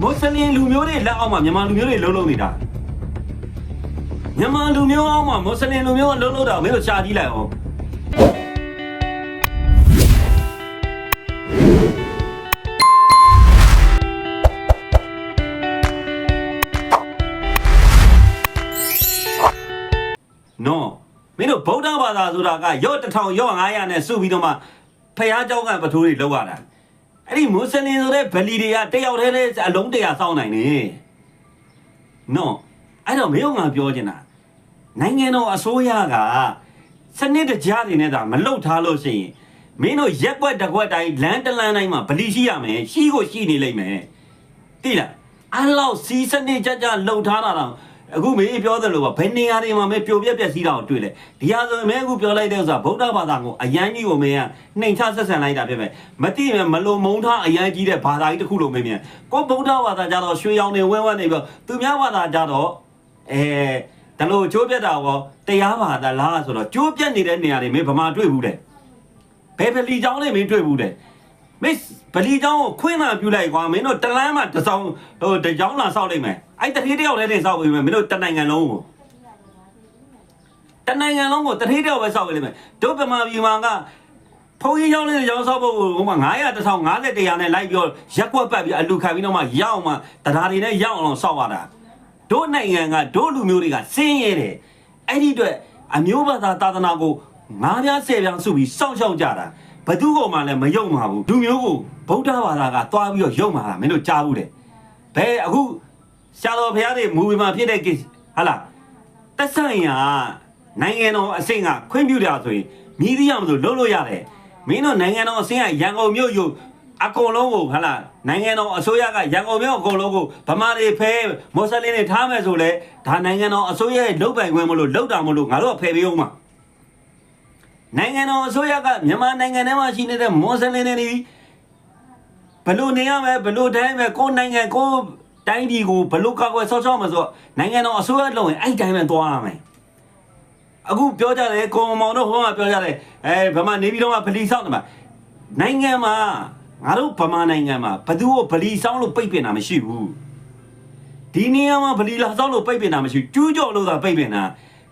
မွတ်စလင်လူမျိုးတွေလက်အောက်မှာမြန်မာလူမျိုးတွေလုံးလုံးနေတာမြန်မာလူမျိုးအောက်မှာမွတ်စလင်လူမျိုးကလုံးလုံးတာမင်းတို့ရှာကြည့်လိုက်အောင်နော်မင်းတို့ဗုဒ္ဓဘာသာဆိုတာကရော့တစ်ထောင်ရော့900နဲ့စုပြီးတော့မှဖះเจ้าကပထိုးတွေလောက်ရတာ အဲ့ဒီမွတ်စလင်ဆိုတဲ့ဗလီတွေကတယောက်တည်းနဲ့အလုံးတရာစောင့်နိုင်နေနော်အဲ့တော့မင်းတို့ငါပြောချင်တာနိုင်ငံတော်အစိုးရကစနစ်တကျတွေနဲ့ဒါမလုတ်ထားလို့ရှိရင်မင်းတို့ရက်ွက်တစ်ကွက်တိုင်းလမ်းတလန်းတိုင်းမှာဗလီရှိရမယ်ရှိကိုရှိနေလိမ့်မယ်သိလားအဲ့လောက်စီးစနစ်ကြကြလှုပ်ထားတာတော့ အခုမင်းပြောတယ်လို့ကဘယ်နေရာတွေမှာမဲပြိုပြက်ပြက်စီးတာကိုတွေ့လဲဒီဟာဆိုရင်မင်းအခုပြောလိုက်တဲ့ဥစ္စာဗုဒ္ဓဘာသာကိုအယမ်းကြီးကိုမင်းကနှိမ်ချဆက်ဆံလိုက်တာဖြစ်ပဲမတိမဲမလုံမုံထားအယမ်းကြီးတဲ့ဘာသာကြီးတစ်ခုလို့မင်းမြန်ကိုဗုဒ္ဓဘာသာကြတော့ရွှေရောင်တွေဝဲဝဲနေပြီးသူများဘာသာကြတော့အဲဒါလို့ကျိုးပြက်တာကောတရားဘာသာလားဆိုတော့ကျိုးပြက်နေတဲ့နေရာတွေမင်းဗမာတွေ့ဘူးတဲ့ဘယ်ပလီကြောင်းတွေမင်းတွေ့ဘူးတဲ့ မင်းဗလီကျောင်းကိုခွင့်သာပြုလိုက်ကွာမင်းတို့တလန်းမှာတစောင်းဟိုတကြောင်းလာဆောက်လိုက်မယ်အဲ့တထေးတယောက်လည်းတင်ဆောက်ပေးမယ်မင်းတို့တနိုင်ငံလုံးကိုတနိုင်ငံလုံးကိုတထေးတယောက်ပဲဆောက်ပေးလိုက်မယ်တို့ဗမာပြည်မှာကဖုန်းကြီးကျောင်းလေးရောင်းဆောက်ဖို့ဟိုမှာ900 1050တရားနဲ့လိုက်ပြောရက်ကွက်ပတ်ပြီးအလူခံပြီးတော့မှရောက်မှတရားတွေနဲ့ရောက်အောင်ဆောက်ရတာတို့နိုင်ငံကတို့လူမျိုးတွေကစင်းရဲတယ်အဲ့ဒီအတွက်အမျိုးဘာသာသာသနာကိုငါးပြားဆယ်ပြားစုပြီးစောင့်ရှောက်ကြတာ ဘသူ့ကောင်မှလည်းမယုံပါဘူးလူမျိုးကိုဗုဒ္ဓဘာသာကတွားပြီးတော့ယုံပါလားမင်းတို့ကြားဘူးတယ်ဘယ်အခုရှာတော်ဘုရားတွေမူဝီမှာဖြစ်တဲ့ကိစ္စဟာလားတက်ဆိုင်ရာနိုင်ငံတော်အဆင့်ကခွင့်ပြုတယ်ဆိုရင်မြည်သည့်ရမလို့လုံးလို့ရတယ်မင်းတို့နိုင်ငံတော်အဆင့်ကရန်ကုန်မြို့ယူအကုန်လုံးကိုဟာလားနိုင်ငံတော်အစိုးရကရန်ကုန်မြို့အကုန်လုံးကိုဗမာတွေဖဲမွတ်စလင်တွေထားမယ်ဆိုလဲဒါနိုင်ငံတော်အစိုးရရဲ့လုပ်ပိုင်ခွင့်မလို့လုပ်တာမလို့ငါတို့ကဖယ်ပေးအောင်မှာ နိုင်ငံတော်အစိုးရကမြန်မာနိုင်ငံထဲမှာရှိနေတဲ့မွတ်စလင်တွေဒီဘလို့နေရမယ်ဘလို့တိုင်းပဲကိုယ်နိုင်ငံကိုယ်တိုင်းပြည်ကိုဘလို့ကောက်ွယ်ဆော့ဆော့မှာဆိုတော့နိုင်ငံတော်အစိုးရလုပ်ရင်အဲ့တိုင်းပဲသွားရမယ်အခုပြောကြတယ်ကိုမောင်တို့ဟိုမှာပြောကြတယ်အဲဗမာနေပြည်တော်မှာဗလီဆောက်တယ်မှာနိုင်ငံမှာငါတို့ဗမာနိုင်ငံမှာဘသူ့ကိုဗလီဆောက်လို့ပိတ်ပင်တာမရှိဘူးဒီနေရာမှာဗလီလာဆောက်လို့ပိတ်ပင်တာမရှိဘူးကျူးကျော်လို့သာပိတ်ပင်တာ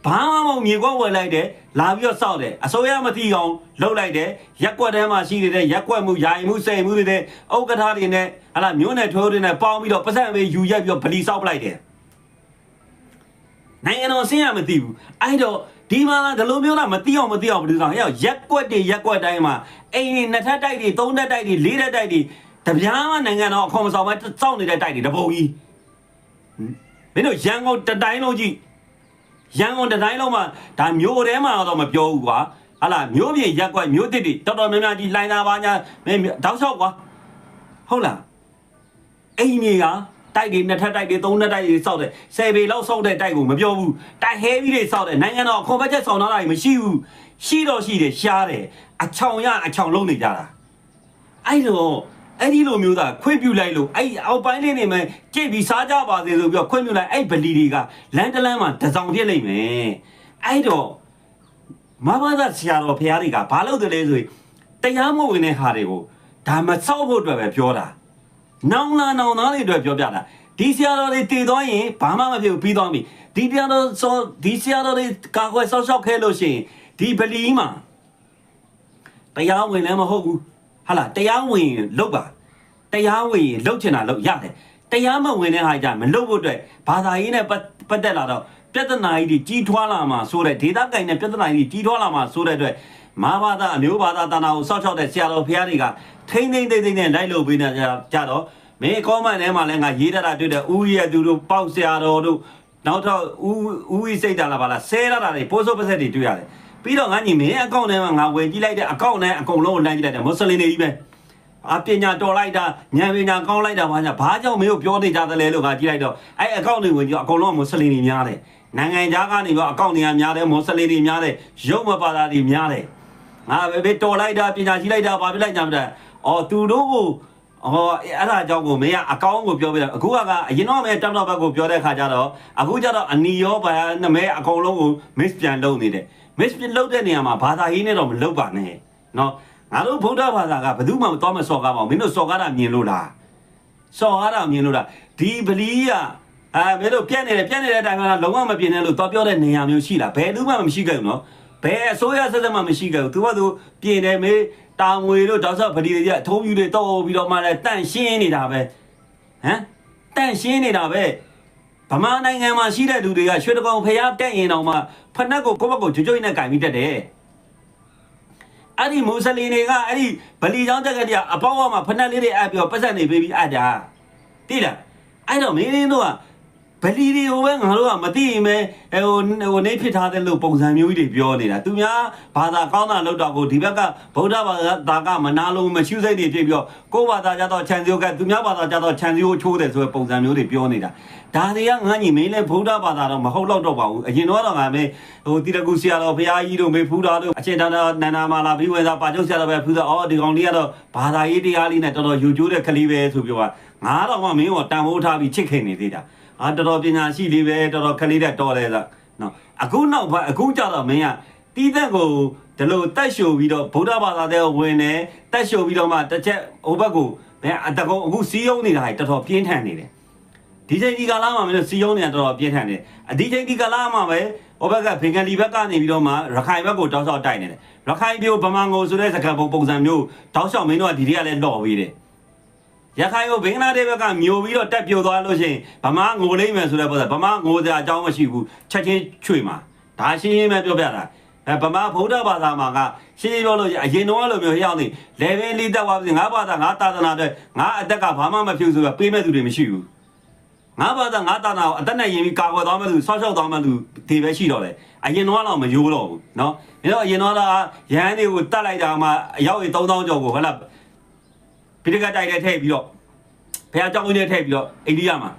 ဘာမှမဟုတ်မြေကွက်ဝယ်လိုက်တယ်လာပြီးတော့စောက်တယ်အစိုးရမသိအောင်လှုပ်လိုက်တယ်ရက်ကွက်ထဲမှာရှိနေတဲ့ရက်ကွက်မှုယာယီမှုစိန်မှုတွေနဲ့ဥက္ကဋ္ဌတွေနဲ့ဟလာမျိုးနယ်ထိုးတွေနဲ့ပေါင်းပြီးတော့ပတ်စံပေးယူရက်ပြီးတော့ဗလီစောက်ပလိုက်တယ်နိုင်ငံတော်ဆင်းရမသိဘူးအဲ့တော့ဒီမှာကဒီလိုမျိုးတာမသိအောင်မသိအောင်ဘယ်လိုလဲဟဲ့ရက်ကွက်တွေရက်ကွက်တိုင်းမှာအိမ်တွေနှစ်ထပ်တိုက်တွေသုံးထပ်တိုက်တွေလေးထပ်တိုက်တွေတပြားမှနိုင်ငံတော်အခွန်မဆောင်ပဲစောက်နေတဲ့တိုက်တွေတပုံကြီးမင်းတို့ရန်ကုန်တတိုင်းလုံးကြီး ရန်ကုန်တစ်တိုင်းလုံးမှာဒါမျိုးထဲမှာတော့မပြောဘူးကွာဟာလာမျိုးပြေရက်ကွက်မျိုးတစ်တွေတော်တော်များများဒီလိုင်းသားပါညာမင်းတောက်လျှောက်ကွာဟုတ်လားအိမ်ကြီးကတိုက်တွေနှစ်ထပ်တိုက်တွေသုံးထပ်တိုက်တွေစောက်တယ်ဆယ်ပေလောက်စောက်တဲ့တိုက်ကိုမပြောဘူးတိုက်ဟဲပြီးတွေစောက်တယ်နိုင်ငံတော်ခွန်ဘတ်ချက်ဆောင်ထားတာမရှိဘူးရှိတော့ရှိတယ်ရှားတယ်အချောင်ရအချောင်လုံးနေကြတာအဲ့တော့ အဲ့ဒီလိုမျိုးသာခွင့်ပြုလိုက်လို့အဲ့အောက်ပိုင်းလေးနေမယ်ကြိတ်ပြီးစားကြပါစေဆိုပြီးတော့ခွင့်ပြုလိုက်အဲ့ဗလီတွေကလမ်းတလမ်းမှာတစောင်ပြစ်လိုက်မယ်အဲ့တော့မဘာသာဆရာတော်ဖရာတွေကဘာလို့တလဲဆိုရင်တရားမဝင်တဲ့ဟာတွေကိုဒါမဆောက်ဖို့အတွက်ပဲပြောတာနောင်လာနောင်သားတွေအတွက်ပြောပြတာဒီဆရာတော်တွေတည်သွားရင်ဘာမှမဖြစ်ဘူးပြီးသွားပြီဒီတရားတော်ဆိုဒီဆရာတော်တွေကာကွယ်ဆောက်ရှောက်ခဲလို့ရှိရင်ဒီဗလီမှာတရားဝင်လည်းမဟုတ်ဘူး ဟာလားတရားဝင်ရင်လုပ်ပါတရားဝင်ရင်လုပ်ချင်တာလုပ်ရတယ်တရားမဝင်တဲ့ဟာကြမလုပ်ဖို့အတွက်ဘာသာရေးနဲ့ပတ်ပတ်သက်လာတော့ပြဿနာကြီးတွေကြီးထွားလာမှာဆိုတဲ့ဒေတာကင်နဲ့ပြဿနာကြီးကြီးထွားလာမှာဆိုတဲ့အတွက်မာဘာသာအမျိုးဘာသာတဏှာကိုစောက်ချောက်တဲ့ဆရာတော်ဖျားတွေကထိမ့်ထိမ့်သိမ့်သိမ့်နဲ့လိုက်လို့ပေးနေကြကြတော့မင်းကောမန့်ထဲမှာလည်းငါရေးတတ်တာတွေ့တယ်ဦးရဲ့သူတို့ပေါက်ဆရာတော်တို့နောက်တော့ဦးဦးဝိစိတ်တာလားဗလားဆဲရတာတွေပိုးစိုးပစက်တွေတွေ့ရတယ် ပြီးတော့ငါညီမင်းအကောင့်ထဲမှာငါဝင်ကြည့်လိုက်တဲ့အကောင့်နဲ့အကုန်လုံးကိုလမ်းကြည့်လိုက်တယ်မွတ်စလင်တွေကြီးပဲအပညာတော်လိုက်တာဉာဏ်ပညာကောင်းလိုက်တာဘာညာဘာကြောင့်မင်းတို့ပြောနေကြသလဲလို့ငါကြည့်လိုက်တော့အဲ့အကောင့်တွေဝင်ကြည့်အကုန်လုံးကမွတ်စလင်တွေများတယ်နိုင်ငံခြားကနေပြီးအကောင့်တွေကများတယ်မွတ်စလင်တွေများတယ်ရုပ်မပါတာတွေများတယ်ငါပဲပဲတော်လိုက်တာပညာရှိလိုက်တာဘာဖြစ်လိုက်ကြမလဲအော်သူတို့ကိုအော်အဲ့ဒါကြောင့်ကိုမင်းကအကောင့်ကိုပြောပြတယ်အခုကအရင်တော့မဲတောက်တော့ဘက်ကိုပြောတဲ့ခါကျတော့အခုကျတော့အနီရောဘာနမဲအကုန်လုံးကို miss ပြန်လုပ်နေတယ် miss ပြန်လုပ်တဲ့နေရာမှာဘာသာရေးနဲ့တော့မလုပ်ပါနဲ့နော်ငါတို့ဗုဒ္ဓဘာသာကဘယ်သူမှမတော်မစော်ကားပါဘူးမင်းတို့စော်ကားတာမြင်လို့လားစော်ကားတာမြင်လို့လားဒီဗလီကအာမင်းတို့ပြက်နေတယ်ပြက်နေတဲ့အတိုင်းမှာလုံးဝမပြင်းနဲ့လို့တော့ပြောတဲ့နေရာမျိုးရှိလားဘယ်သူမှမရှိခဲ့ဘူးနော်ဘယ်အစိုးရဆက်ဆက်မှမရှိခဲ့ဘူးသူကသူပြင်တယ်မေးတာငွေတို့တောက်ဆော့ဗလီတွေကအထုံးပြူတွေတော့ပြီးတော့မှလည်းတန့်ရှင်းနေတာပဲဟမ်တန့်ရှင်းနေတာပဲ ဗမာနိုင်ငံမှာရှိတဲ့လူတွေကရွှေတကောင်ဖျားတက်ရင်တော့မှဖက်နှက်ကိုကိုယ့်ဘက်ကိုကြွကြွနဲ့ကင်ပြီးတက်တယ်အဲ့ဒီမွတ်စလင်တွေကအဲ့ဒီဗလီကျောင်းတက်ကတည်းကအပေါက်အမှာဖက်နှက်လေးတွေအပ်ပြီးတော့ပတ်ဆက်နေပေးပြီးအပ်တာတိလားအဲ့တော့မင်းင်းတို့က ဗလီတွေကိုပဲငါတို့ကမသိရင်ပဲဟိုဟိုနေဖြစ်ထားတဲ့လို့ပုံစံမျိုးကြီးတွေပြောနေတာသူများဘာသာကောင်းတာလောက်တော့ကိုဒီဘက်ကဗုဒ္ဓဘာသာကမနာလို့မရှိစိတ်တွေဖြစ်ပြီးတော့ကိုယ့်ဘာသာကြတော့ခြံစည်းကသူများဘာသာကြတော့ခြံစည်းကိုချိုးတယ်ဆိုတဲ့ပုံစံမျိုးတွေပြောနေတာဒါတွေကငါညီမင်းလဲဗုဒ္ဓဘာသာတော့မဟုတ်တော့တော့ပါဘူးအရင်တော့တော့ငါမဲဟိုတိရကုဆရာတော်ဘုရားကြီးတို့မေဖူးတော်တို့အချင်းတော်နန္ဒာမာလာဘိဝေသာပါကျုပ်ဆရာတော်ပဲဖူးတော်အော်ဒီကောင်လေးကတော့ဘာသာရေးတရားလေးနဲ့တော်တော်ယူကျိုးတဲ့ကလေးပဲဆိုပြီးတော့ငါတော့မှမင်းကတန်ဖိုးထားပြီးချစ်ခင်နေသေးတာ အာတော်တော်ပညာရှိလေးပဲတော်တော်ကလေးတဲ့တော်တယ်ဆိုနော်အခုနောက်ပိုင်းအခုကြတော့မင်းကတီးတဲ့ကိုဒီလိုတက်ရှို့ပြီးတော့ဗုဒ္ဓဘာသာတဲ့ဝင်တယ်တက်ရှို့ပြီးတော့မှတစ်ချက်ဟိုဘက်ကိုဘယ်အတကုံအခုစီးရုံးနေတာတော်တော်ပြင်းထန်နေတယ်ဒီချိန်ဒီကာလမှာမင်းတို့စီယုံနေတာတော်တော်ပြင်းထန်တယ်အဒီချိန်ဒီကာလမှာပဲဟိုဘက်ကဘင်္ဂလီဘက်ကနေပြီးတော့မှရခိုင်ဘက်ကိုတောက်လျှောက်တိုက်နေတယ်ရခိုင်မျိုးဗမာငိုဆိုတဲ့စကားပုံပုံစံမျိုးတောက်လျှောက်မင်းတို့ကဒီတွေကလည်းလော်ပေးတယ် ရခိုင်ကိုဘင်္ဂလားဒေ့ရှ်ဘက်ကမျိုးပြီးတော့တက်ပြိုသွားလို့ရှိရင်ဗမာငိုလိမ့်မယ်ဆိုတဲ့ပုံစံဗမာငိုစရာအကြောင်းမရှိဘူးချက်ချင်းချွေမှာဒါရှင်းရှင်းပဲပြောပြတာအဲဗမာဗုဒ္ဓဘာသာမှာကရှင်းရှင်းပြောလို့ရှိရင်အရင်တော့လိုမျိုးဟျောင်းနေ level လေးတက်သွားပြီငါဘာသာငါသာသနာအတွက်ငါအသက်ကဘာမှမဖြစ်ဆိုတော့ပေးမဲ့သူတွေမရှိဘူး ငါဘာသာငါတာနာကိုအသက်နဲ့ယင်ပြီးကာကွယ်သွားမှသူဆောက်ရှောက်သွားမှသူဒီပဲရှိတော့တယ်အရင်တော့တော့မယိုးတော့ဘူးเนาะဒါတော့အရင်တော့ရဟန်းတွေကိုတတ်လိုက်တာမှအယောက်ရေ3000ကျော်ကိုဟဲ့လား ပိဋကတိုက်တဲ့ထည့်ပြီးတော့ဘုရားကြောင်းကြီးနဲ့ထည့်ပြီးတော့အိန္ဒိယမှာ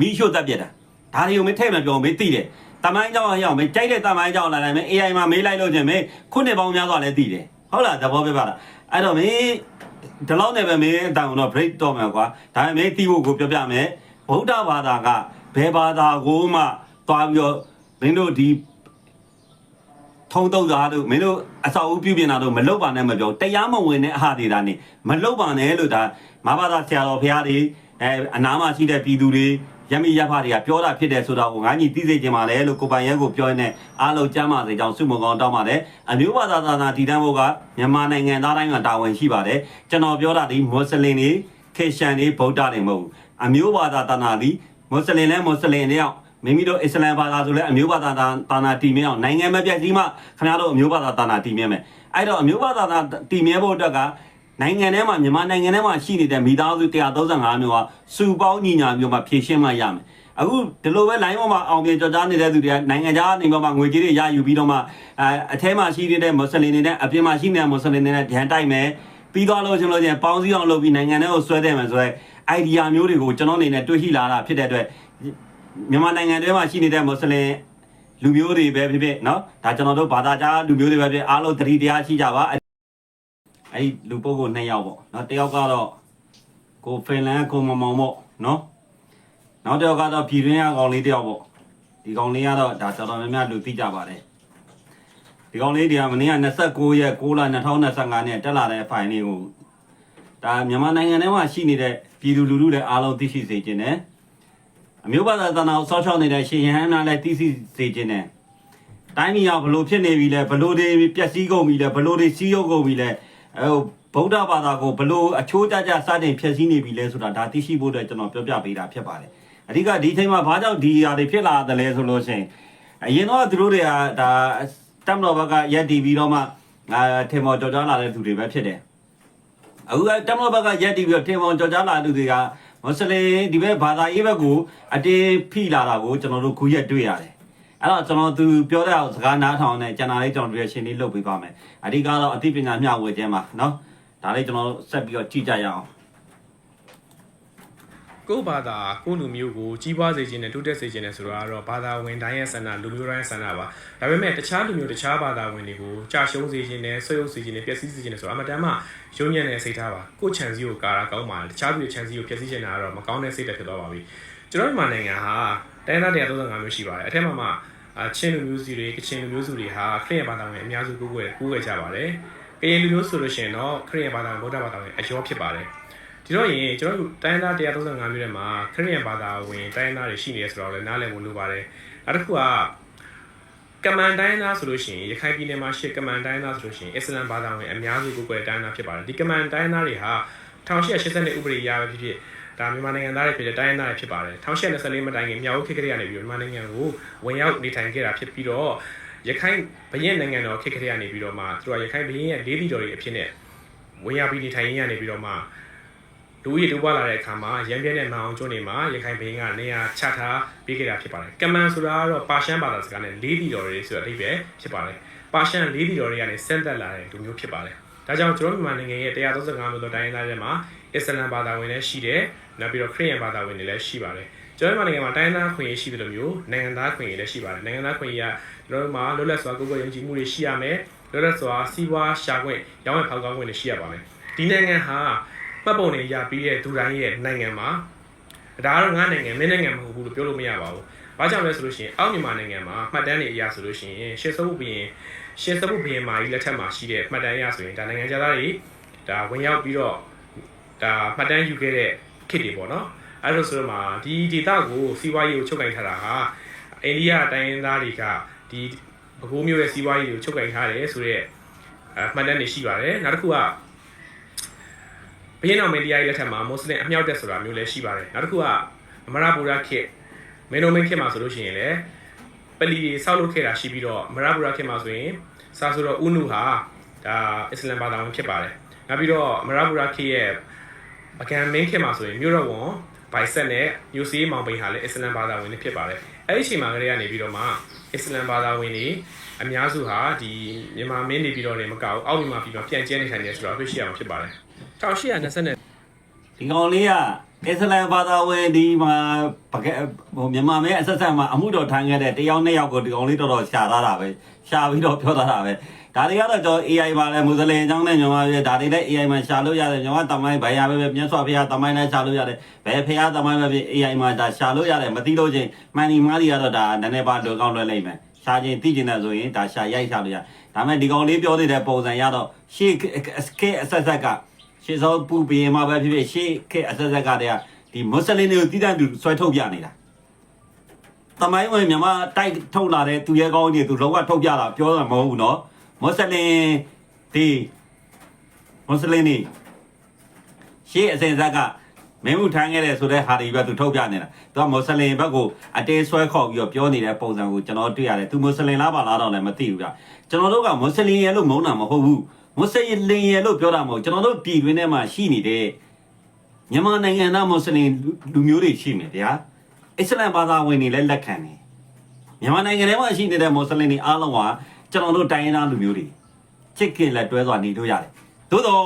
မီးရှို့တက်ပြက်တာဒါတွေကိုမင်းထည့်မှပြောမင်းသိတယ်တမိုင်းကြောင်းရောက်မင်းကြိုက်တဲ့တမိုင်းကြောင်းလာလိုက်မင်း AI မှာမေးလိုက်လို့ချင်းမင်းခုနှစ်ပေါင်းများစွာလည်းသိတယ်ဟုတ်လားသဘောပြပါလားအဲ့တော့မင်းဒီလောက်နဲ့ပဲမင်းအတောင်တော့ break တော့မယ်ကွာဒါပေမဲ့မင်းသိဖို့ကိုပြောပြမယ်ဗုဒ္ဓဘာသာကဘယ်ဘာသာကိုမှသွားပြီးတော့မင်းတို့ဒီ ထုံတုတ်သားတို့မင်းတို့အစာအုပ်ပြုပြင်တာတို့မလုပ်ပါနဲ့မပြောတရားမဝင်တဲ့အဟာတွေဒါနေမလုပ်ပါနဲ့လို့ဒါမဘာသာဆရာတော်ဘုရားတွေအဲအနာမှာရှိတဲ့ပြည်သူတွေရမီရဖတွေကပြောတာဖြစ်တယ်ဆိုတော့ငါကြီးသိစေချင်ပါလေလို့ကိုပိုင်ရဲကိုပြောနေအားလုံးကြမ်းပါစေကြောင်းစုမုံကောင်းတောင်းပါတယ်အမျိုးဘာသာသာနာတည်တမ်းဖို့ကမြန်မာနိုင်ငံသားတိုင်းမှာတာဝန်ရှိပါတယ်ကျွန်တော်ပြောတာဒီမွတ်စလင်တွေခရစ်ယာန်တွေဗုဒ္ဓတွေမဟုတ်ဘူးအမျိုးဘာသာတာနာသည်မွတ်စလင်လည်းမွတ်စလင်တယောက် မိမိတို့အစ္စလမ်ဘာသာဆိုလည်းအမျိုးဘာသာတာနာတည်မြဲအောင်နိုင်ငံမပြတ်ကြီးမှခင်ဗျားတို့အမျိုးဘာသာတာနာတည်မြဲမယ်အဲ့တော့အမျိုးဘာသာတာတည်မြဲဖို့အတွက်ကနိုင်ငံထဲမှာမြန်မာနိုင်ငံထဲမှာရှိနေတဲ့မိသားစု135မျိုးကစုပေါင်းညီညာမျိုးမှာဖြည့်ရှင်းမှရမယ်အခုဒီလိုပဲ line ပေါ်မှာအောင်ပြကြော်ကြားနေတဲ့သူတွေကနိုင်ငံခြားနေပေါ်မှာငွေကြေးတွေရယူပြီးတော့မှအဲအထဲမှာရှိနေတဲ့မွတ်စလင်တွေနဲ့အပြင်မှာရှိနေတဲ့မွတ်စလင်တွေနဲ့ဒဏ်တိုက်မယ်ပြီးသွားလို့ချင်းလို့ချင်းပေါင်းစည်းအောင်လုပ်ပြီးနိုင်ငံထဲကိုဆွဲတယ်မယ်ဆိုတော့ idea မျိုးတွေကိုကျွန်တော်အနေနဲ့တွေ့ရှိလာတာဖြစ်တဲ့အတွက် မြန်မာနိုင်ငံထဲမှာရှိနေတဲ့မွတ်စလင်လူမျိုးတွေပဲဖြစ်ဖြစ်เนาะဒါကျွန်တော်တို့ဘာသာကြားလူမျိုးတွေပဲဖြစ်အားလုံးသတိတရားရှိကြပါအဲ့ဒီလူပုဂ္ဂိုလ်နှစ်ယောက်ပေါ့เนาะတယောက်ကတော့ကိုဖင်လန်ကိုမမောင်ပေါ့เนาะနောက်တစ်ယောက်ကတော့ပြည်တွင်းရကောင်လေးတယောက်ပေါ့ဒီကောင်လေးကတော့ဒါတော်တော်များများလူသိကြပါတယ်ဒီကောင်လေးတွေကမနေ့က29ရက်6လ2025နဲ့တက်လာတဲ့ဖိုင်လေးကို ဒါမြန်မာနိုင်ငံထဲမှာရှိနေတဲ့ပြည်သူလူထုတွေအားလုံးသိရှိစေခြင်းနဲ့ အမျိုးဘာသာသနာကိုစောင့်ရှောက်နေတဲ့ရှင်ရဟန်းများလည်းသိရှိစေခြင်းနဲ့တိုင်းပြည်ကဘလို့ဖြစ်နေပြီလဲဘလို့တွေပျက်စီးကုန်ပြီလဲဘလို့တွေစီးရုပ်ကုန်ပြီလဲအဲဗုဒ္ဓဘာသာကိုဘလို့အချိုးကျကျစတင်ဖျက်ဆီးနေပြီလဲဆိုတာဒါသိရှိဖို့အတွက်ကျွန်တော်ပြောပြပေးတာဖြစ်ပါတယ်အဓိကဒီချိန်မှာဘာကြောင့်ဒီအရာတွေဖြစ်လာတယ်လဲဆိုလို့ရှိရင်အရင်တော့သူတို့တွေကဒါတမ်တော်ဘက်ကရက်တီပြီးတော့မှအာထေမော်ကြော်ကြားလာတဲ့သူတွေပဲဖြစ်တယ်အခုကတမန်ဘက်ကရက်တီပြီးတော့တင်ပေါ်ကြော်ကြားလာသူတွေက မွတ်စလင်ဒီဘက်ဘာသာရေးဘက်ကိုအတေးဖိလာတာကိုကျွန်တော်တို့ခုရက်တွေ့ရတယ်အဲ့တော့ကျွန်တော်သူပြောတဲ့စကားနားထောင်နဲ့ကျန်တာလေးကျွန်တော်တို့ရှင်းလေးလုပ်ပေးပါမယ်အဓိကတော့အသိပညာမျှဝေခြင်းပါเนาะဒါလေးကျွန်တော်တို့ဆက်ပြီးတော့ကြည့်ကြရအောင် ကိုယ့်ဘာသာကိုယ့်လူမျိုးကိုကြီးပွားစေခြင်းနဲ့တိုးတက်စေခြင်းနဲ့ဆိုတော့ကတော့ဘာသာဝင်တိုင်းရဲ့ဆန္ဒလူမျိုးတိုင်းရဲ့ဆန္ဒပါဒါပေမဲ့တခြားလူမျိုးတခြားဘာသာဝင်တွေကိုကြာရှုံးစေခြင်းနဲ့ဆွေးရုပ်စေခြင်းနဲ့ပျက်စီးစေခြင်းနဲ့ဆိုတော့အမတန်မှရုံညံ့တဲ့စိတ်ထားပါကိုယ့်ခြံစည်းကိုကာတာကောင်းပါတခြားသူရဲ့ခြံစည်းကိုပျက်စီးခြင်းတာကတော့မကောင်းတဲ့စိတ်တက်ဖြစ်သွားပါပြီကျွန်တော်မြန်မာနိုင်ငံဟာတိုင်းသား135မျိုးရှိပါတယ်အထက်မှာမှအချင်းလူမျိုးစုတွေကချင်လူမျိုးစုတွေဟာခရစ်ယာန်ဘာသာဝင်အများစုကိုးကွယ်ကိုးကွယ်ကြပါတယ်ကရင်လူမျိုးဆိုလို့ရှိရင်တော့ခရစ်ယာန်ဘာသာဝင်ဗုဒ္ဓဘာသာဝင်အကျော်ဖြစ်ပါတယ် ဒီတော့ရင်ကျွန်တော်တို့တိုင်းသား135မြို့ထဲမှာခရစ်ယာန်ဘာသာဝင်တိုင်းသားတွေရှိနေရဆိုတော့လည်းနားလည်ဖို့လိုပါတယ်နောက်တစ်ခုကကမန်တိုင်းသားဆိုလို့ရှိရင်ရခိုင်ပြည်နယ်မှာရှိကမန်တိုင်းသားဆိုလို့ရှိရင်အစ္စလမ်ဘာသာဝင်အများစုကိုယ်ကွယ်တိုင်းသားဖြစ်ပါတယ်ဒီကမန်တိုင်းသားတွေဟာ1882ဥပဒေအရပဲဖြစ်ဖြစ်ဒါမြန်မာနိုင်ငံသားတွေဖြစ်တဲ့တိုင်းသားတွေဖြစ်ပါတယ်1824မတိုင်ခင်မြောက်ဦးခေတ်ကလေးကနေပြီးတော့မြန်မာနိုင်ငံကိုဝင်ရောက်နေထိုင်ခဲ့တာဖြစ်ပြီးတော့ရခိုင်ဘရင်နိုင်ငံတော်ခေတ်ကလေးကနေပြီးတော့မှသူတို့ကရခိုင်ဘရင်ရဲ့လေးပြည်တော်တွေအဖြစ်နဲ့ဝင်ရောက်ပြီးနေထိုင်ရင်းရနေပြီးတော့မှ လူကြီးတူပွားလာတဲ့အခါမှာရံပြဲတဲ့မအောင်ကျွန်းတွေမှာရခိုင်ဘင်းကနေရာချထားပေးခဲ့တာဖြစ်ပါတယ်။ကမန်ဆိုတာကတော့ပါရှန်ဘာသာစကားနဲ့လေးပြည်တော်တွေဆိုတဲ့အဓိပ္ပာယ်ဖြစ်ပါတယ်။ပါရှန်လေးပြည်တော်တွေကနေဆင့်သက်လာတဲ့လူမျိုးဖြစ်ပါတယ်။ဒါကြောင့်ကျွန်တော်မြန်မာနိုင်ငံရဲ့135မျိုးသောတိုင်းရင်းသားတွေမှာအစ္စလမ်ဘာသာဝင်လည်းရှိတယ်။နောက်ပြီးတော့ခရစ်ယာန်ဘာသာဝင်တွေလည်းရှိပါတယ်။ကျွန်တော်မြန်မာနိုင်ငံမှာတိုင်းရင်းသားခွင့်ရရှိတယ်လို့မျိုးနိုင်ငံသားခွင့်ရလည်းရှိပါတယ်။နိုင်ငံသားခွင့်ရကကျွန်တော်တို့မှာလွတ်လပ်စွာကိုယ်ကိုယ်ယုံကြည်မှုတွေရှိရမယ်။လွတ်လပ်စွာစီးပွားရှာခွင့်ရောင်းဝယ်ဖောက်ကားခွင့်တွေရှိရပါမယ်။ဒီနိုင်ငံဟာ မှတ်ပုံတွေရပြီးတဲ့သူတိုင်းရဲ့နိုင်ငံမှာဒါကတော့ငါနိုင်ငံမင်းနိုင်ငံမဟုတ်ဘူးလို့ပြောလို့မရပါဘူး။ဘာကြောင့်လဲဆိုလို့ရှိရင်အောက်မြန်မာနိုင်ငံမှာမှတ်တမ်းတွေအရဆိုလို့ရှိရင်ရှေ့စပုတ်ဘရင်ရှေ့စပုတ်ဘရင်မာကြီးလက်ထက်မှာရှိတဲ့မှတ်တမ်းအရဆိုရင်ဒါနိုင်ငံသားတွေဒါဝင်ရောက်ပြီးတော့ဒါမှတ်တမ်းယူခဲ့တဲ့ခေတ်တွေပေါ့နော်။အဲလိုဆိုတော့မှဒီဒေတာကိုစီးပွားရေးကိုချုပ်ကင်ထားတာဟာအိန္ဒိယတိုင်းရင်းသားတွေကဒီဘကိုးမျိုးရဲ့စီးပွားရေးကိုချုပ်ကင်ထားတယ်ဆိုတော့အဲမှတ်တမ်းတွေရှိပါတယ်။နောက်တစ်ခုက ဘရင်တော်မင်းတရားကြီးလက်ထက်မှာမွတ်စလင်အမြောက်တက်ဆိုတာမျိုးလည်းရှိပါတယ်နောက်တစ်ခုကအမရပူရာခေတ်မင်းတော်မင်းခေတ်မှာဆိုလို့ရှိရင်လည်းပလီတွေဆောက်လုပ်ခဲ့တာရှိပြီးတော့အမရပူရာခေတ်မှာဆိုရင်စာဆိုတော့ဥနုဟာဒါအစ္စလမ်ဘာသာဝင်ဖြစ်ပါတယ်နောက်ပြီးတော့အမရပူရာခေတ်ရဲ့အကန်မင်းခေတ်မှာဆိုရင်မြို့တော်ဝန်ဘိုင်ဆက်နဲ့မျိုးစီမောင်ပိန်ဟာလည်းအစ္စလမ်ဘာသာဝင်တွေဖြစ်ပါတယ်အဲ့ဒီအချိန်မှာကလေးကနေပြီးတော့မှအစ္စလမ်ဘာသာဝင်တွေအများစုဟာဒီမြန်မာမင်းနေပြီးတော့နေမကောက်အောက်မြန်မာပြည်မှာပြန်ကျဲနေထိုင်နေဆိုတော့တွေ့ရှိရမှာဖြစ်ပါတယ် 1820ဒီကောင်လေးကအစ္စလမ်ဘာသာဝင်ဒီမှာပကက်ဟိုမြန်မာမဲအဆက်ဆက်မှာအမှုတော်ထမ်းခဲ့တဲ့တယောက်နှစ်ယောက်ကိုဒီကောင်လေးတော်တော်ရှာထားတာပဲရှာပြီးတော့ပြောထားတာပဲဒါတွေကတော့ကျွန်တော် AI မှာလည်းမွတ်စလင်အကြောင်းနဲ့မြန်မာပြည်ဒါတွေလည်း AI မှာရှာလို့ရတယ်မြန်မာတမိုင်းဘယ်ရပဲပဲမြတ်စွာဘုရားတမိုင်းလည်းရှာလို့ရတယ်ဘယ်ဖရားတမိုင်းပဲဖြစ် AI မှာဒါရှာလို့ရတယ်မသိလို့ချင်းမှန်ဒီမားဒီကတော့ဒါနည်းနည်းပါလွယ်ကောင်းလွယ်လိမ့်မယ်ရှာချင်းသိကျင်တဲ့ဆိုရင်ဒါရှာရိုက်ရှာလို့ရဒါမဲ့ဒီကောင်လေးပြောသေးတဲ့ပုံစံရတော့ရှေ့ခေအဆက်ဆက်က ရှေ့စောပူဘီမှာပဲဖြစ်ဖြစ်ရှေ့ခေအဆက်ဆက်ကတည်းကဒီမွတ်စလင်တွေကိုတည်တံ့သူဆွဲထုတ်ပြနေတာတမိုင်းဝင်မြန်မာတိုက်ထုတ်လာတဲ့သူရဲကောင်းကြီးသူလောကထုတ်ပြတာပြောတာမဟုတ်ဘူးเนาะမွတ်စလင်ဒီမွတ်စလင်နေရှေ့အစဉ်ဆက်ကမင်းမှုထမ်းခဲ့တဲ့ဆိုတဲ့ဟာတွေပဲသူထုတ်ပြနေတာသူကမွတ်စလင်ဘက်ကိုအတေးဆွဲခေါ်ပြီးတော့ပြောနေတဲ့ပုံစံကိုကျွန်တော်တွေ့ရတယ်သူမွတ်စလင်လားပါလားတော့လည်းမသိဘူးဗျကျွန်တော်တို့ကမွတ်စလင်ရဲ့လို့မုန်းတာမဟုတ်ဘူး မွတ်စလင်ရဲ့လို့ပြောတာမဟုတ်ကျွန်တော်တို့ပြည်တွင်းထဲမှာရှိနေတဲ့မြန်မာနိုင်ငံသားမွတ်စလင်လူမျိုးတွေရှိမယ်ဗျာအစ္စလမ်ဘာသာဝင်တွေလည်းလက်ခံတယ်မြန်မာနိုင်ငံထဲမှာရှိနေတဲ့မွတ်စလင်တွေအားလုံးကကျွန်တော်တို့တိုင်းရင်းသားလူမျိုးတွေချစ်ခင်လက်တွဲစွာနေလို့ရတယ်သို့တော့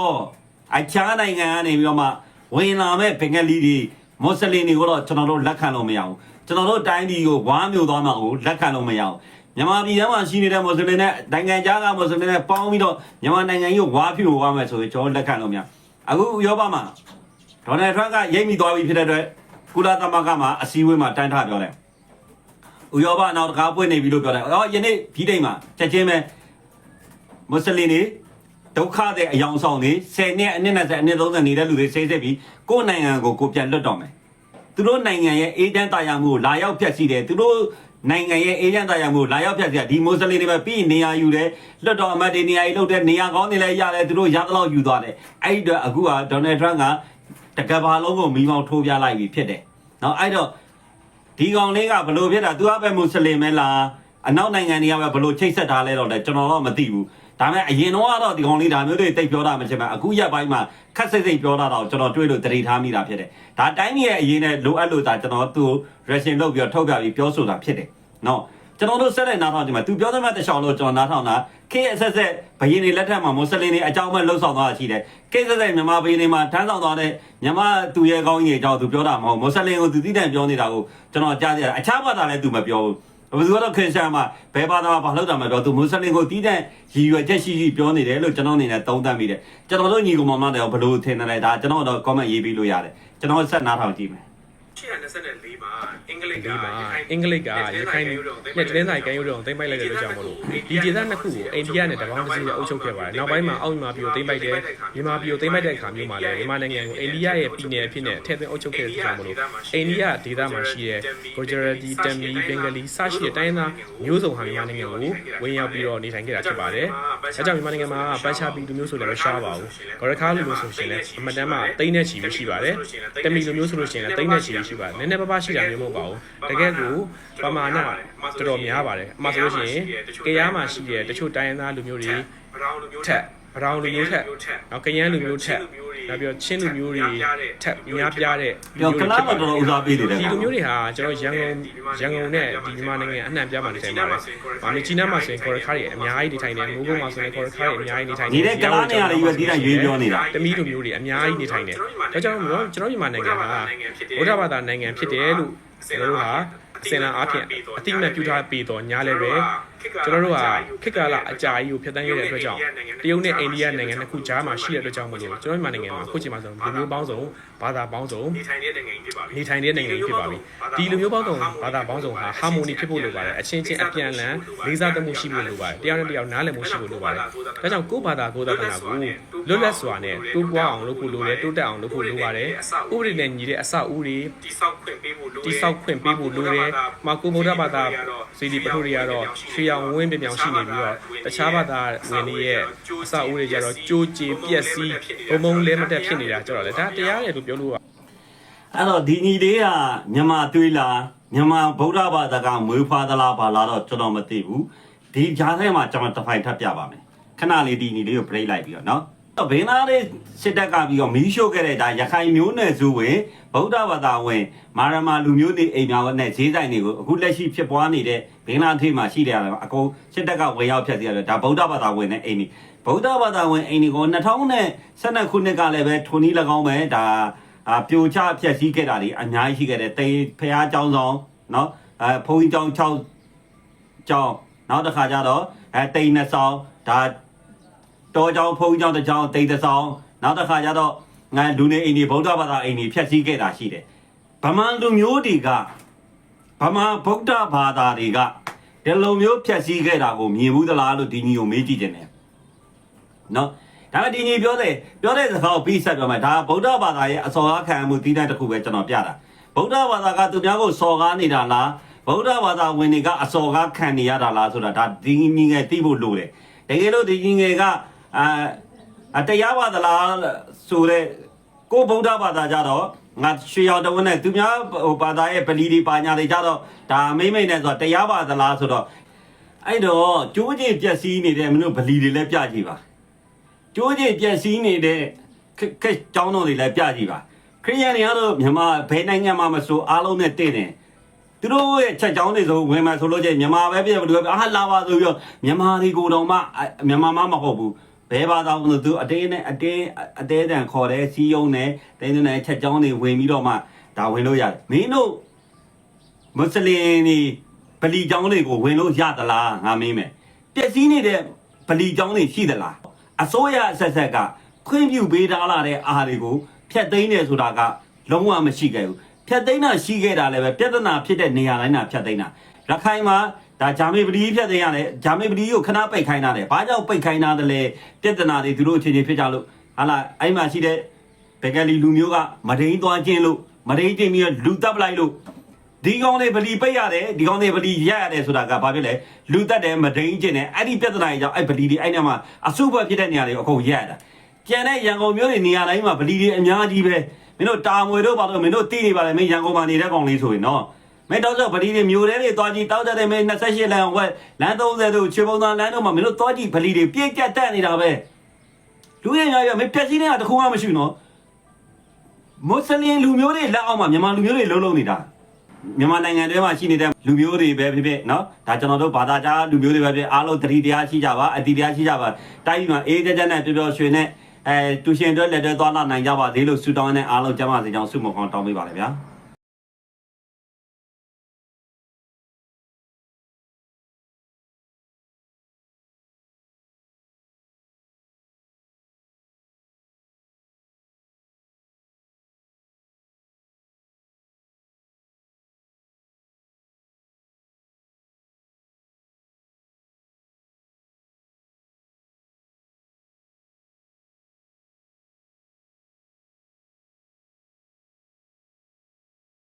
အခြားနိုင်ငံကနေပြီးတော့မှဝင်လာမဲ့ဘင်္ဂလီတွေမွတ်စလင်တွေကိုတော့ကျွန်တော်တို့လက်ခံလို့မရဘူးကျွန်တော်တို့တိုင်းပြည်ကိုဝါမျိုးသွားမှာကိုလက်ခံလို့မရဘူး မြန်မာပြည်ထဲမှာရှိနေတဲ့မွတ်စလင်နဲ့နိုင်ငံခြားကမွတ်စလင်နဲ့ပေါင်းပြီးတော့မြန်မာနိုင်ငံကြီးကိုဝါဖြူဝါမယ်ဆိုရင်ကျွန်တော်လက်ခံလို့မရအခုဥရောပမှာဒေါ်နယ်ထရန့်ကရိတ်မိသွားပြီဖြစ်တဲ့အတွက်ကုလသမဂ္ဂမှာအစည်းအဝေးမှာတန်းထပြောတယ်ဥရောပနောက်တကားပွင့်နေပြီလို့ပြောတယ်အော်ယနေ့ဒီတိမ်မှာချက်ချင်းပဲမွတ်စလင်တွေဒုက္ခတဲ့အယောင်ဆောင်တွေ10နှစ်အနည်းနဲ့အနည်း30နေတဲ့လူတွေစိတ်ဆက်ပြီးကိုယ့်နိုင်ငံကိုကိုပြန်လွတ်တော်မယ်သူတို့နိုင်ငံရဲ့အေဂျင့်တာယာမှုကိုလာရောက်ဖြတ်စီတယ်သူတို့ နိုင်ငံရဲ့အေဂျင့်တာယာမှုကိုလာရောက်ဖြတ်စီတယ်ဒီမွတ်စလင်တွေပဲပြီးရင်နေရာယူတယ်လွတ်တော်အမတ်တွေနေရာယူလုပ်တယ်နေရာကောင်းတွေလည်းရတယ်သူတို့ရသလောက်ယူသွားတယ်အဲ့ဒီတော့အခုကဒေါ်နယ်ထရန့်ကတကဘာလုံးကိုမိမောင်းထိုးပြလိုက်ပြီဖြစ်တယ်နော်အဲ့တော့ဒီကောင်လေးကဘလို့ဖြစ်တာသူကပဲမွတ်စလင်မဲလားအနောက်နိုင်ငံတွေကပဲဘလို့ချိတ်ဆက်ထားလဲတော့လေကျွန်တော်တော့မသိဘူး ဒါပေမဲ့အရင်တော့ကတော့ဒီကောင်လေးဒါမျိုးတွေတိတ်ပြောတာမဖြစ်ပါအခုရက်ပိုင်းမှာခက်စိတ်စိတ်ပြောတာတော့ကျွန်တော်တွေ့လို့တတိထားမိတာဖြစ်တယ်ဒါတိုင်းပြည်ရဲ့အရင်နဲ့လိုအပ်လို့ဒါကျွန်တော်သူ reaction လုပ်ပြီးတော့ထုတ်ပြပြီးပြောဆိုတာဖြစ်တယ်နော်ကျွန်တော်တို့ဆက်လက်နားထောင်ကြည့်မှာသူပြောသမျှတစ်ချောင်းလို့ကျွန်တော်နားထောင်တာခေတ်အဆက်ဆက်ဘယင်းတွေလက်ထက်မှာမွတ်စလင်တွေအကြောင်းမဲ့လှုပ်ဆောင်သွားတာရှိတယ်ခေတ်ဆက်ဆက်မြန်မာဘယင်းတွေမှာထမ်းဆောင်သွားတဲ့မြန်မာသူရဲ့ကောင်းကြီးအကြောင်းသူပြောတာမဟုတ်မွတ်စလင်ကိုသူသိတဲ့ပြောနေတာကိုကျွန်တော်ကြားကြတယ်အခြားဘာသာလည်းသူမပြောဘူး ဘယ်သူကတော့ခရစ်ယာန်မှာဘယ်ဘာသာမှာဘာလို့တာမပြောသူမွတ်စလင်ကိုတီးတဲ့ရည်ရွယ်ချက်ရှိရှိပြောနေတယ်လို့ကျွန်တော်အနေနဲ့သုံးသပ်မိတယ်ကျွန်တော်တို့ညီကောင်မမတွေဘယ်လိုထင်တယ်လဲဒါကျွန်တော်တော့ comment ရေးပြီးလို့ရတယ်ကျွန်တော်ဆက်နားထောင်ကြည့်မယ် 824မှာအင်္ဂလိပ်ကဒီမှာအင်္ဂလိပ်ကရခိုင်နဲ့တနင်္သာရီကန်ရုံးသိမ်းပိုက်လိုက်တဲ့အတွက်ကြောင့်မလို့ဒီဒေသနှစ်ခုကိုအိန္ဒိယနဲ့တပေါင်းတစ်စီနဲ့အုပ်ချုပ်ခဲ့ပါတယ်နောက်ပိုင်းမှာအောက်မြန်မာပြည်ကိုသိမ်းပိုက်တယ်မြန်မာပြည်ကိုသိမ်းပိုက်တဲ့အခါမျိုးမှာလည်းမြန်မာနိုင်ငံကိုအိန္ဒိယရဲ့ပြည်နယ်အဖြစ်နဲ့ထည့်သွင်းအုပ်ချုပ်ခဲ့တဲ့အတွက်ကြောင့်မလို့အိန္ဒိယဒေသမှာရှိတဲ့ Gujarati, Tamil, Bengali စရှိတဲ့တိုင်းသားမျိုးစုံဟာမြန်မာနိုင်ငံကိုဝင်ရောက်ပြီးတော့နေထိုင်ခဲ့တာဖြစ်ပါတယ်။အဲကြောင့်မြန်မာနိုင်ငံမှာပန်းချာပီလူမျိုးဆိုလည်းမရှားပါဘူး။ဂရခါလူမျိုးဆိုရှင်လည်းအမတန်မှတိမ့်နဲ့ချီပြီးရှိပါတယ်။တမီလူမျိုးဆိုလို့ရှိရင်လည်းတိမ့်နဲ့ချီပြီးရှိပါတယ်။နည်းနည်းပါးပါးရှိတာမျိုးမဟုတ်ပါဘူး။တကယ်ကိုပမာဏတော်တော်များပါတယ်။အမှဆိုလို့ရှိရင်ကရားမှာရှိတဲ့တချို့တိုင်းရင်းသားလူမျိုးတွေဘရောင်းလူမျိုးထက် ဗရောင်လူမျိုးထက်နောက်ကရန်လူမျိုးထက်နောက်ပြီးတော့ချင်းလူမျိုးတွေထက်များပြားတဲ့ပြောကလားတော့တော်တော်ဦးစားပေးနေတယ်ဒီလူမျိုးတွေဟာကျွန်တော်ရန်ကုန်ရန်ကုန်နဲ့ဒီမြန်မာနိုင်ငံအနှံ့ပြားမှာနေထိုင်ပါတယ်။ဗာမီချီနာမှာဆိုရင်ကော်ရခါတွေအများကြီးနေထိုင်တယ်။မိုးကုတ်မှာဆိုရင်ကော်ရခါတွေအများကြီးနေထိုင်တယ်နေတဲ့ကလားနေရာတွေရွေးပြီးတော့ရွေးပြောနေတာတမီးလူမျိုးတွေအများကြီးနေထိုင်တယ်။ဒါကြောင့်မို့လို့ကျွန်တော်မြန်မာနိုင်ငံကဗုဒ္ဓဘာသာနိုင်ငံဖြစ်တယ်လို့ကျွန်တော်တို့ဟာအစင်လာအားဖြင့်အတိအမှတ်ပြုထားပြီးတော့ညားလည်းပဲ ကျွန်တော်တို့ဟာခေတ်ကာလအကြာကြီးကိုဖျက်ဆီးခဲ့တဲ့အတွက်ကြောင့်တရုတ်နဲ့အိန္ဒိယနိုင်ငံနှစ်ခုကြားမှာရှိတဲ့အတွက်ကြောင့်မို့လို့ကျွန်တော်မြန်မာနိုင်ငံမှာခုချိန်မှာဆိုလူမျိုးပေါင်းစုံဘာသာပေါင်းစုံနေထိုင်တဲ့နိုင်ငံကြီးဖြစ်ပါပြီနေထိုင်တဲ့နိုင်ငံကြီးဖြစ်ပါပြီဒီလူမျိုးပေါင်းစုံဘာသာပေါင်းစုံဟာဟာမိုနီဖြစ်ဖို့လိုပါတယ်အချင်းချင်းအပြန်အလှန်လေးစားသမှုရှိဖို့လိုပါတယ်တယောက်နဲ့တယောက်နားလည်မှုရှိဖို့လိုပါတယ်ဒါကြောင့်ကိုယ့်ဘာသာကိုယ်သာသနာကိုလွတ်လပ်စွာနဲ့တိုးပွားအောင်လုပ်ဖို့လိုတယ်တိုးတက်အောင်လုပ်ဖို့လိုပါတယ်ဥပဒေနဲ့ညီတဲ့အစအဦးတွေတိဆောက်ခွင့်ပေးဖို့လိုတိဆောက်ခွင့်ပေးဖို့လိုတယ်။မာကိုဗုဒ္ဓဘာသာစီဒီပထုတွေကတော့ရွှေရောင်ဝင်းပြောင်ရှိနေပြီးတော့တခြားဘာသာဝင်တွေရဲ့အစအဦးတွေကျတော့ကြိုးကြေပြက်စီးဘုံဘုံလဲမတက်ဖြစ်နေတာကြတော့လေဒါတရားတယ်လို့ပြောလို့ရအဲ့တော့ဒီညီလေးကမြန်မာတွေးလားမြန်မာဗုဒ္ဓဘာသာကမွေးဖွားသလားဘာလားတော့ကျွန်တော်မသိဘူးဒီကြားထဲမှာကျွန်တော်တစ်ဖိုင်ထပ်ပြပါမယ်ခဏလေးဒီညီလေးကို break လိုက်ပြီးတော့နော်တော့ဘင်းသားလေးစစ်တပ်ကပြီးတော့မီးရှို့ခဲ့တဲ့ဒါရခိုင်မျိုးနယ်စုဝင်ဗုဒ္ဓဘာသာဝင် မာရမာလူမျိုးတွေအိမ်များနဲ့ဈေးဆိုင်တွေကိုအခုလက်ရှိဖြစ်ပွားနေတဲ့ ဘင်းသားထိပ်မှာရှိတယ်အကုန်စစ်တပ်ကဝင်ရောက်ဖျက်ဆီးရတယ်ဒါဗုဒ္ဓဘာသာဝင်တဲ့အိမ်ကြီးဗုဒ္ဓဘာသာဝင်အိမ်ကြီးကို2012ခုနှစ်ကလည်းပဲထုံနီး၎င်းပဲဒါ အာပြိုချဖြက်စီးခဲ့တာတွေအများကြီးရှိခဲ့တယ်တိန်ဖះเจ้าဆောင်เนาะအဲဘုန်းကြီးเจ้า6เจ้าနောက်တစ်ခါကျတော့အဲတိန်နှစ်ဆောင်ဒါတောเจ้าဘုန်းကြီးเจ้าတစ်เจ้าတိန်တစ်ဆောင်နောက်တစ်ခါကျတော့ငါလူနေအိမ်တွေဗုဒ္ဓဘာသာအိမ်တွေဖြက်စီးခဲ့တာရှိတယ်ဗမာလူမျိုးတွေကဗမာဗုဒ္ဓဘာသာတွေက ဒီလိုမျိုးဖြက်စီးခဲ့တာကိုမြင်ဘူးသလားလို့ဒီညီကိုမေးကြည့်တယ်နော်ဒါပေမဲ့ဒီညီပြောတယ်ပြောတဲ့စကားကိုပြီးဆက်ပြောမယ်ဒါဗုဒ္ဓဘာသာရဲ့အစော်ကားခံမှုတည်တဲ့တစ်ခုပဲကျွန်တော်ပြတာဗုဒ္ဓဘာသာကသူများကိုစော်ကားနေတာလားဗုဒ္ဓဘာသာဝင်တွေကအစော်ကားခံနေရတာလားဆိုတာဒါဒီညီငယ်သိဖို့လိုတယ်တကယ်လို့ဒီညီငယ်ကအာအတရားပါသလားဆိုတဲ့ကိုဗုဒ္ဓဘာသာကြတော့ ငါရွှေရောင်တဝန်းနဲ့သူများဟိုဘာသာရဲ့ဗလီတွေပါညာတွေကြတော့ဒါမိမ့်မိတ်နဲ့ဆိုတော့တရားပါသလားဆိုတော့အဲ့တော့ကျိုးချင်းပျက်စီးနေတဲ့မင်းတို့ဗလီတွေလည်းပြကြည့်ပါကျိုးကျပြက်စီးနေတဲ့ခက်ခက်ကျောင်းတော်တွေလည်းပြကြည့်ပါခရိယန်တွေကတော့မြန်မာဘယ်နိုင်ငံမှာမဆိုအားလုံးနဲ့တင့်တယ်သူတို့ရဲ့ချက်ကျောင်းတွေဆိုဝင်မှာဆိုလို့ချင်းမြန်မာပဲပြည့်ဘယ်လိုပဲအာလာပါဆိုပြီးတော့မြန်မာတွေကိုတော့မှမြန်မာမှမဟုတ်ဘူး ဘဲပါတော့သူအတင်းနဲ့အတင်းအတဲတန်ခေါ်တဲ့စီယုံနဲ့တင်းတင်းနဲ့ချက်ကျောင်းတွေဝင်ပြီးတော့မှဒါဝင်လို့ရတယ်မင်းတို့မွတ်စလင်တွေဗလီကျောင်းတွေကိုဝင်လို့ရသလားငါမေးမယ်ပျက်စီးနေတဲ့ဗလီကျောင်းတွေရှိသလားအစိုးရအဆက်ဆက်ကခွင့်ပြုပေးထားလာတဲ့အားတွေကိုဖျက်သိမ်းတယ်ဆိုတာကလုံးဝမရှိခဲ့ဘူးဖျက်သိမ်းတာရှိခဲ့တာလည်းပဲပြဿနာဖြစ်တဲ့နေရာတိုင်းမှာဖျက်သိမ်းတာရခိုင်မှာ ဒါဂျာမေပလီဖျက်သိမ်းရတယ်ဂျာမေပလီကိုခဏပိတ်ခိုင်းတာတယ်ဘာကြောင့်ပိတ်ခိုင်းတာလဲပြဿနာတွေသူတို့အချင်းချင်းဖြစ်ကြလို့ဟာလာအဲ့မှာရှိတဲ့ဘဂလီလူမျိုးကမဒိန်သွားခြင်းလို့မဒိန်ခြင်းပြီးတော့လူတပ်ပလိုက်လို့ဒီကောင်တွေဗလီပိတ်ရတယ်ဒီကောင်တွေဗလီရက်ရတယ်ဆိုတာကဘာဖြစ်လဲလူတက်တယ်မဒိန်ကျင်တယ်အဲ့ဒီပြဿနာကြီးကြောင့်အဲ့ဗလီတွေအဲ့နေမှာအစုဘဖြစ်တဲ့နေရာတွေအကုန်ရက်ရတာကျန်တဲ့ရန်ကုန်မြို့တွေနေရာတိုင်းမှာဗလီတွေအများကြီးပဲမင်းတို့တာမွေတို့ပါတော့မင်းတို့သိနေပါလေမင်းရန်ကုန်မှာနေတဲ့ကောင်လေးဆိုရင်နော် မင်းတော့ဆိုဗလီတွေမျိုးတဲတွေတွားကြည့်တောက်တဲ့မင်း28လမ်းဝက်လမ်း30တို့ချေပုံသာလမ်းတို့မှာမင်းတို့တွားကြည့်ဗလီတွေပြည့်ကျက်တက်နေတာပဲလူရများရမင်းပြက်စီးနေတာတခုမှမရှိဘူးနော်မွတ်စလင်လူမျိုးတွေလက်အောက်မှာမြန်မာလူမျိုးတွေလုံးလုံးနေတာ မြန်မာနိုင်ငံထဲမှာရှိနေတဲ့လူမျိုးတွေပဲဖြစ်ဖြစ်เนาะဒါကျွန်တော်တို့ဘာသာကြားလူမျိုးတွေပဲဖြစ်အားလုံးသတိတရားရှိကြပါအတိတရားရှိကြပါတိုင်းပြည်မှာအေးကြကြနဲ့ပျော်ပျော်ရွှင်နဲ့အဲတူရှင်တွေလက်တွေသွားလာနိုင်ကြပါသေးလို့ဆုတောင်းတဲ့အားလုံးကျမ်းပါစေကြောင်းဆုမွန်ကောင်းတောင်းပေးပါလေဗျာ